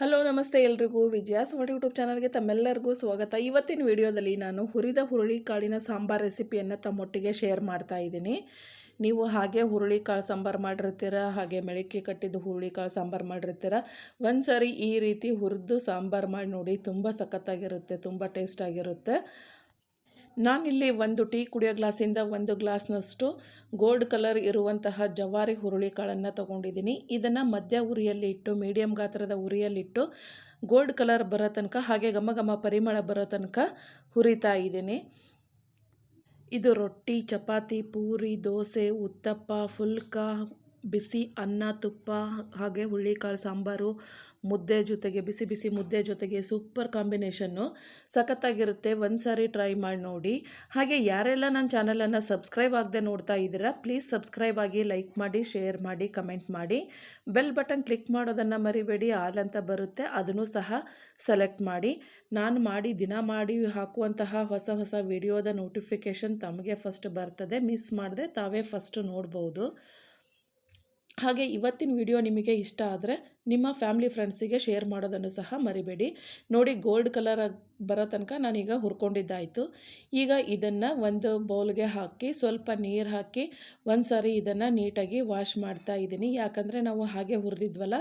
Hello, ನಮಸ್ತೆ ಎಲ್ರಿಗೂ. ವಿಜಯಾಸ್ what YouTube ಚಾನಲ್ಗೆ ತಮ್ಮೆಲ್ಲರಿಗೂ ಸ್ವಾಗತ. ಇವತ್ತಿನ ವಿಡಿಯೋದಲ್ಲಿ ನಾನು ಹುರಿದ ಹುರುಳಿ ಕಾಳಿನ ಸಾಂಬಾರ್ ರೆಸಿಪಿಯನ್ನು ತಮ್ಮೊಟ್ಟಿಗೆ ಶೇರ್ ಮಾಡ್ತಾ ಇದ್ದೀನಿ. ನೀವು ಹಾಗೆ ಹುರುಳಿ ಕಾಳು ಸಾಂಬಾರು ಮಾಡಿರ್ತೀರ, ಹಾಗೆ ಮೆಳಕ್ಕೆ ಕಟ್ಟಿದ್ದು ಹುರುಳಿ ಕಾಳು ಸಾಂಬಾರು ಮಾಡಿರ್ತೀರ ಒಂದು ಸಾರಿ ಈ ರೀತಿ ಹುರಿದು ಸಾಂಬಾರು ಮಾಡಿ ನೋಡಿ, ತುಂಬ ಸಖತ್ತಾಗಿರುತ್ತೆ, ತುಂಬ ಟೇಸ್ಟಾಗಿರುತ್ತೆ. ನಾನಿಲ್ಲಿ ಒಂದು ಟೀ ಕುಡಿಯೋ ಗ್ಲಾಸಿಂದ ಒಂದು ಗ್ಲಾಸ್ನಷ್ಟು ಗೋಲ್ಡ್ ಕಲರ್ ಇರುವಂತಹ ಜವಾರಿ ಹುರುಳಿಕಾಳನ್ನು ತೊಗೊಂಡಿದ್ದೀನಿ. ಇದನ್ನು ಮಧ್ಯ ಉರಿಯಲ್ಲಿ ಇಟ್ಟು ಮೀಡಿಯಂ ಗಾತ್ರದ ಉರಿಯಲ್ಲಿಟ್ಟು ಗೋಲ್ಡ್ ಕಲರ್ ಬರೋ ತನಕ, ಹಾಗೆ ಘಮ ಘಮ ಪರಿಮಳ ಬರೋ ತನಕ ಹುರಿತಾ ಇದ್ದೀನಿ. ಇದು ರೊಟ್ಟಿ, ಚಪಾತಿ, ಪೂರಿ, ದೋಸೆ, ಉತ್ತಪ್ಪ, ಫುಲ್ಕ ಬಿಸಿ ಅನ್ನ, ತುಪ್ಪ ಹಾಗೆ ಹುಳ್ಳಿಕಾಳು ಸಾಂಬಾರು, ಮುದ್ದೆ ಜೊತೆಗೆ ಬಿಸಿ ಬಿಸಿ ಮುದ್ದೆ ಜೊತೆಗೆ ಸೂಪರ್ ಕಾಂಬಿನೇಷನ್ನು ಸಖತ್ತಾಗಿರುತ್ತೆ. ಒಂದು ಸಾರಿ ಟ್ರೈ ಮಾಡಿ ನೋಡಿ. ಹಾಗೆ ಯಾರೆಲ್ಲ ನನ್ನ ಚಾನಲನ್ನು ಸಬ್ಸ್ಕ್ರೈಬ್ ಆಗದೆ ನೋಡ್ತಾ ಇದ್ದೀರಾ, ಪ್ಲೀಸ್ ಸಬ್ಸ್ಕ್ರೈಬ್ ಆಗಿ ಲೈಕ್ ಮಾಡಿ, ಶೇರ್ ಮಾಡಿ, ಕಮೆಂಟ್ ಮಾಡಿ. ಬೆಲ್ ಬಟನ್ ಕ್ಲಿಕ್ ಮಾಡೋದನ್ನು ಮರಿಬೇಡಿ, ಆಲ್ ಅಂತ ಬರುತ್ತೆ, ಅದನ್ನು ಸಹ ಸೆಲೆಕ್ಟ್ ಮಾಡಿ. ನಾನು ಮಾಡಿ, ದಿನ ಮಾಡಿ ಹಾಕುವಂತಹ ಹೊಸ ಹೊಸ ವಿಡಿಯೋದ ನೋಟಿಫಿಕೇಷನ್ ತಮಗೆ ಫಸ್ಟ್ ಬರ್ತದೆ, ಮಿಸ್ ಮಾಡದೆ ತಾವೇ ಫಸ್ಟ್ ನೋಡ್ಬೋದು. ಹಾಗೆ ಇವತ್ತಿನ ವಿಡಿಯೋ ನಿಮಗೆ ಇಷ್ಟ ಆದರೆ ನಿಮ್ಮ ಫ್ಯಾಮಿಲಿ ಫ್ರೆಂಡ್ಸಿಗೆ ಶೇರ್ ಮಾಡೋದನ್ನು ಸಹ ಮರಿಬೇಡಿ. ನೋಡಿ, ಗೋಲ್ಡ್ ಕಲರ್ ಬರೋ ತನಕ ನಾನೀಗ ಹುರ್ಕೊಂಡಿದ್ದಾಯಿತು. ಈಗ ಇದನ್ನು ಒಂದು ಬೌಲ್ಗೆ ಹಾಕಿ, ಸ್ವಲ್ಪ ನೀರು ಹಾಕಿ ಒಂದು ಸಾರಿ ಇದನ್ನು ನೀಟಾಗಿ ವಾಶ್ ಮಾಡ್ತಾ ಇದ್ದೀನಿ. ಯಾಕಂದರೆ ನಾವು ಹಾಗೆ ಹುರಿದಿದ್ವಲ್ಲ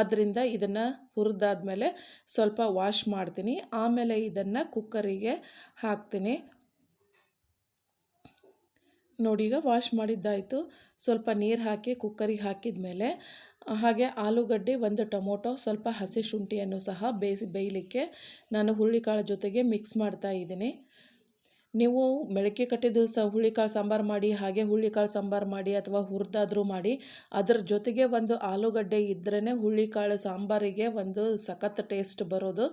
ಆದ್ದರಿಂದ ಇದನ್ನು ಹುರಿದಾದ್ಮೇಲೆ ಸ್ವಲ್ಪ ವಾಶ್ ಮಾಡ್ತೀನಿ. ಆಮೇಲೆ ಇದನ್ನು ಕುಕ್ಕರಿಗೆ ಹಾಕ್ತೀನಿ. ನೋಡಿ ಈಗ ವಾಶ್ ಮಾಡಿದ್ದಾಯಿತು. ಸ್ವಲ್ಪ ನೀರು ಹಾಕಿ, ಕುಕ್ಕರಿಗೆ ಹಾಕಿದ ಮೇಲೆ ಹಾಗೆ ಆಲೂಗಡ್ಡೆ, ಒಂದು ಟೊಮೊಟೊ, ಸ್ವಲ್ಪ ಹಸಿ ಶುಂಠಿಯನ್ನು ಸಹ ಬೇಯಿಸಿ, ಬೇಯಲಿಕ್ಕೆ ನಾನು ಹುರುಳಿಕಾಳು ಜೊತೆಗೆ ಮಿಕ್ಸ್ ಮಾಡ್ತಾ ಇದ್ದೀನಿ. ನೀವು ಮೆಳಕೆ ಕಟ್ಟಿದ ಸ ಹುಳಿಕಾಳು ಸಾಂಬಾರು ಮಾಡಿ, ಹಾಗೆ ಹುಳಿಕಾಳು ಸಾಂಬಾರು ಮಾಡಿ ಅಥವಾ ಹುರಿದಾದ್ರೂ ಮಾಡಿ, ಅದರ ಜೊತೆಗೆ ಒಂದು ಆಲೂಗಡ್ಡೆ ಇದ್ರೇ ಹುಳಿಕಾಳು ಸಾಂಬಾರಿಗೆ ಒಂದು ಸಖತ್ ಟೇಸ್ಟ್ ಬರೋದು.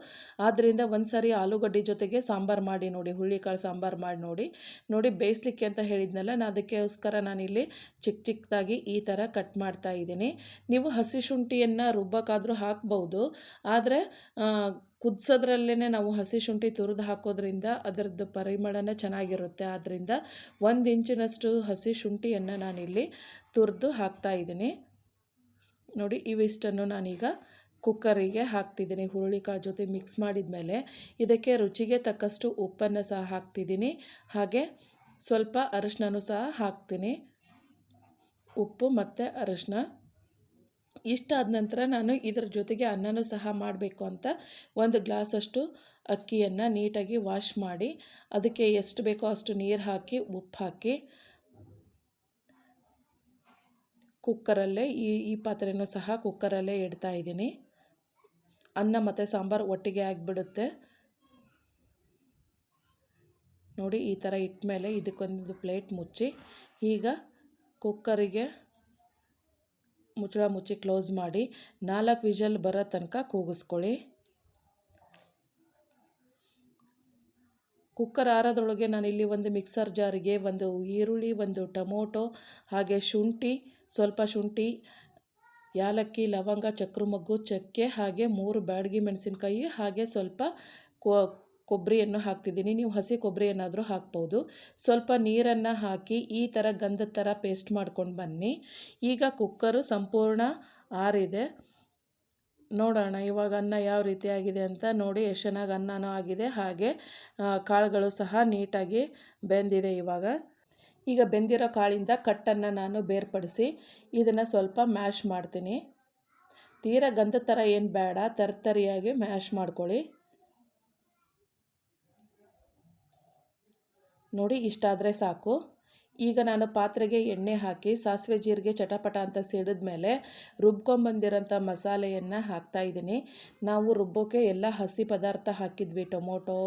ಆದ್ದರಿಂದ ಒಂದು ಸಾರಿ ಆಲೂಗಡ್ಡೆ ಜೊತೆಗೆ ಸಾಂಬಾರು ಮಾಡಿ ನೋಡಿ ಹುಳಿಕಾಳು ಸಾಂಬಾರು ಮಾಡಿ ನೋಡಿ. ನೋಡಿ, ಬೇಯಿಸ್ಲಿಕ್ಕೆ ಅಂತ ಹೇಳಿದ್ನಲ್ಲ ನಾನು ಅದಕ್ಕೋಸ್ಕರ ನಾನಿಲ್ಲಿ ಚಿಕ್ಕ ಚಿಕ್ಕದಾಗಿ ಈ ಥರ ಕಟ್ ಮಾಡ್ತಾ ಇದ್ದೀನಿ. ನೀವು ಹಸಿ ಶುಂಠಿಯನ್ನು ರುಬ್ಬಕ್ಕಾದರೂ ಹಾಕ್ಬೋದು. ಆದರೆ ಕುದಿಸೋದ್ರಲ್ಲೇ ನಾವು ಹಸಿ ಶುಂಠಿ ತುರಿದು ಹಾಕೋದ್ರಿಂದ ಅದರದ್ದು ಪರಿಮಳನೇ ಚೆನ್ನಾಗಿರುತ್ತೆ. ಆದ್ದರಿಂದ ಒಂದು ಇಂಚಿನಷ್ಟು ಹಸಿ ಶುಂಠಿಯನ್ನು ನಾನಿಲ್ಲಿ ತುರಿದು ಹಾಕ್ತಾಯಿದ್ದೀನಿ ನೋಡಿ, ಇವಿಷ್ಟನ್ನು ನಾನೀಗ ಕುಕ್ಕರಿಗೆ ಹಾಕ್ತಿದ್ದೀನಿ. ಹುರುಳಿಕಾಳು ಜೊತೆ ಮಿಕ್ಸ್ ಮಾಡಿದ ಮೇಲೆ ಇದಕ್ಕೆ ರುಚಿಗೆ ತಕ್ಕಷ್ಟು ಉಪ್ಪನ್ನು ಸಹ ಹಾಕ್ತಿದ್ದೀನಿ. ಹಾಗೆ ಸ್ವಲ್ಪ ಅರಿಶಿನೂ ಸಹ ಹಾಕ್ತೀನಿ. ಉಪ್ಪು ಮತ್ತು ಅರಿಶಿನ ಇಷ್ಟಾದ ನಂತರ ನಾನು ಇದರ ಜೊತೆಗೆ ಅನ್ನನೂ ಸಹ ಮಾಡಬೇಕು ಅಂತ ಒಂದು ಗ್ಲಾಸಷ್ಟು ಅಕ್ಕಿಯನ್ನು ನೀಟಾಗಿ ವಾಶ್ ಮಾಡಿ, ಅದಕ್ಕೆ ಎಷ್ಟು ಬೇಕೋ ಅಷ್ಟು ನೀರು ಹಾಕಿ, ಉಪ್ಪು ಹಾಕಿ, ಕುಕ್ಕರಲ್ಲೇ ಈ ಈ ಪಾತ್ರೆನೂ ಸಹ ಕುಕ್ಕರಲ್ಲೇ ಇಡ್ತಾ ಇದ್ದೀನಿ. ಅನ್ನ ಮತ್ತು ಸಾಂಬಾರು ಒಟ್ಟಿಗೆ ಆಗಿಬಿಡುತ್ತೆ. ನೋಡಿ, ಈ ಥರ ಇಟ್ಟ ಮೇಲೆ ಇದಕ್ಕೊಂದು ಪ್ಲೇಟ್ ಮುಚ್ಚಿ, ಈಗ ಕುಕ್ಕರಿಗೆ ಮುಚ್ಚಳ ಮುಚ್ಚಿ ಕ್ಲೋಸ್ ಮಾಡಿ ನಾಲ್ಕು ವಿಜಲ್ ಬರೋ ತನಕ ಕೂಗಿಸ್ಕೊಳ್ಳಿ. ಕುಕ್ಕರ್ ಆರೋದ್ರೊಳಗೆ ನಾನಿಲ್ಲಿ ಒಂದು ಮಿಕ್ಸರ್ ಜಾರಿಗೆ ಒಂದು ಈರುಳ್ಳಿ, ಒಂದು ಟೊಮೊಟೊ, ಹಾಗೆ ಶುಂಠಿ, ಸ್ವಲ್ಪ ಶುಂಠಿ, ಯಾಲಕ್ಕಿ, ಲವಂಗ, ಚಕ್ರಮೊಗ್ಗು, ಚಕ್ಕೆ, ಹಾಗೆ ಮೂರು ಬ್ಯಾಡಗಿ ಮೆಣಸಿನ್ಕಾಯಿ, ಹಾಗೆ ಸ್ವಲ್ಪ ಕೊಬ್ಬರಿಯನ್ನು ಹಾಕ್ತಿದ್ದೀನಿ. ನೀವು ಹಸಿ ಕೊಬ್ಬರಿ ಏನಾದರೂ ಹಾಕ್ಬೋದು. ಸ್ವಲ್ಪ ನೀರನ್ನು ಹಾಕಿ ಈ ಥರ ಗಂಧದ ಥರ ಪೇಸ್ಟ್ ಮಾಡ್ಕೊಂಡು ಬನ್ನಿ. ಈಗ ಕುಕ್ಕರು ಸಂಪೂರ್ಣ ಆರಿದೆ. ನೋಡೋಣ ಇವಾಗ ಅನ್ನ ಯಾವ ರೀತಿ ಆಗಿದೆ ಅಂತ ನೋಡಿ. ಎಷ್ಟು ಚೆನ್ನಾಗಿ ಅನ್ನನೂ ಆಗಿದೆ. ಹಾಗೆ ಕಾಳುಗಳು ಸಹ ನೀಟಾಗಿ ಬೆಂದಿದೆ ಇವಾಗ. ಈಗ ಬೆಂದಿರೋ ಕಾಳಿಂದ ಕಟ್ಟನ್ನು ನಾನು ಬೇರ್ಪಡಿಸಿ ಇದನ್ನು ಸ್ವಲ್ಪ ಮ್ಯಾಶ್ ಮಾಡ್ತೀನಿ. ತೀರಾ ಗಂಧದ ಥರ ಏನು ಬೇಡ. ತರ್ತರಿಯಾಗಿ ಮ್ಯಾಶ್ ಮಾಡ್ಕೊಳ್ಳಿ. ನೋಡಿ ಇಷ್ಟಾದರೆ ಸಾಕು. ಈಗ ನಾನು ಪಾತ್ರೆಗೆ ಎಣ್ಣೆ ಹಾಕಿ, ಸಾಸಿವೆ ಜೀರಿಗೆ ಚಟಪಟ ಅಂತ ಸಿಡಿದ ಮೇಲೆ ರುಬ್ಕೊಂಬಂದಿರೋಂಥ ಮಸಾಲೆಯನ್ನು ಹಾಕ್ತಾಯಿದ್ದೀನಿ ನಾವು ರುಬ್ಬೋಕ್ಕೆ ಎಲ್ಲ ಹಸಿ ಪದಾರ್ಥ ಹಾಕಿದ್ವಿ, ಟೊಮೊಟೊ,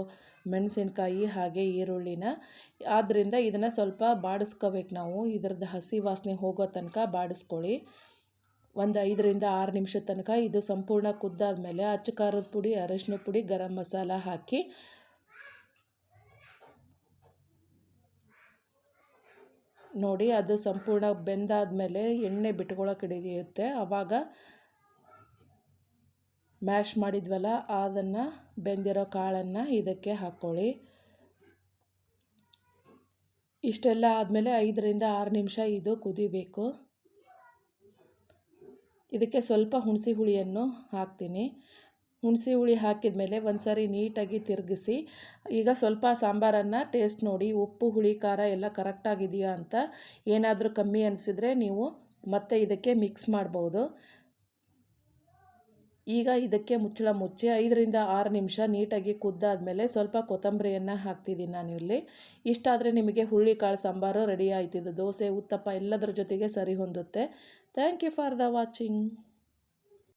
ಮೆಣಸಿನ್ಕಾಯಿ, ಹಾಗೆ ಈರುಳ್ಳಿನ. ಆದ್ದರಿಂದ ಇದನ್ನು ಸ್ವಲ್ಪ ಬಾಡಿಸ್ಕೋಬೇಕು ನಾವು. ಇದ್ರದ್ದು ಹಸಿ ವಾಸನೆ ಹೋಗೋ ತನಕ ಬಾಡಿಸ್ಕೊಳ್ಳಿ. ಒಂದು ಐದರಿಂದ ಆರು ನಿಮಿಷದ ತನಕ ಇದು ಸಂಪೂರ್ಣ ಕುದ್ದಾದ ಅಚ್ಚ ಖಾರದ ಪುಡಿ, ಅರಶಿನ ಪುಡಿ, ಗರಂ ಮಸಾಲ ಹಾಕಿ ನೋಡಿ, ಅದು ಸಂಪೂರ್ಣ ಬೆಂದಾದಮೇಲೆ ಎಣ್ಣೆ ಬಿಟ್ಕೊಳ್ಳೋಕೆ ಹಿಡಿಯುತ್ತೆ. ಆವಾಗ ಮ್ಯಾಶ್ ಮಾಡಿದ್ವಲ್ಲ, ಅದನ್ನು ಬೆಂದಿರೋ ಕಾಳನ್ನು ಇದಕ್ಕೆ ಹಾಕ್ಕೊಳ್ಳಿ ಇಷ್ಟೆಲ್ಲ ಆದಮೇಲೆ ಐದರಿಂದ ಆರು ನಿಮಿಷ ಇದು ಕುದಿಬೇಕು. ಇದಕ್ಕೆ ಸ್ವಲ್ಪ ಹುಣಸೆ ಹುಳಿಯನ್ನು ಹಾಕ್ತೀನಿ. ಹುಣಸೆ ಹುಳಿ ಹಾಕಿದ ಮೇಲೆ ಒಂದು ಸಾರಿ ನೀಟಾಗಿ ತಿರುಗಿಸಿ, ಈಗ ಸ್ವಲ್ಪ ಸಾಂಬಾರನ್ನು ಟೇಸ್ಟ್ ನೋಡಿ, ಉಪ್ಪು, ಹುಳಿ, ಖಾರ ಎಲ್ಲ ಕರೆಕ್ಟಾಗಿದೆಯಾ ಅಂತ ಏನಾದರೂ ಕಮ್ಮಿ ಅನಿಸಿದರೆ ನೀವು ಮತ್ತೆ ಇದಕ್ಕೆ ಮಿಕ್ಸ್ ಮಾಡ್ಬೋದು. ಈಗ ಇದಕ್ಕೆ ಮುಚ್ಚಳ ಮುಚ್ಚಿ ಐದರಿಂದ ಆರು ನಿಮಿಷ ನೀಟಾಗಿ ಕುದ್ದಾದಮೇಲೆ ಸ್ವಲ್ಪ ಕೊತ್ತಂಬರಿಯನ್ನು ಹಾಕ್ತಿದ್ದೀನಿ ನಾನು ಇಲ್ಲಿ ಇಷ್ಟಾದರೆ ನಿಮಗೆ ಹುರುಳಿಕಾಳು ಸಾಂಬಾರು ರೆಡಿ ಆಯ್ತಿದ್ದು. ದೋಸೆ, ಉತ್ತಪ್ಪ ಎಲ್ಲದರ ಜೊತೆಗೆ ಸರಿ ಹೊಂದುತ್ತೆ. Thank you for the watching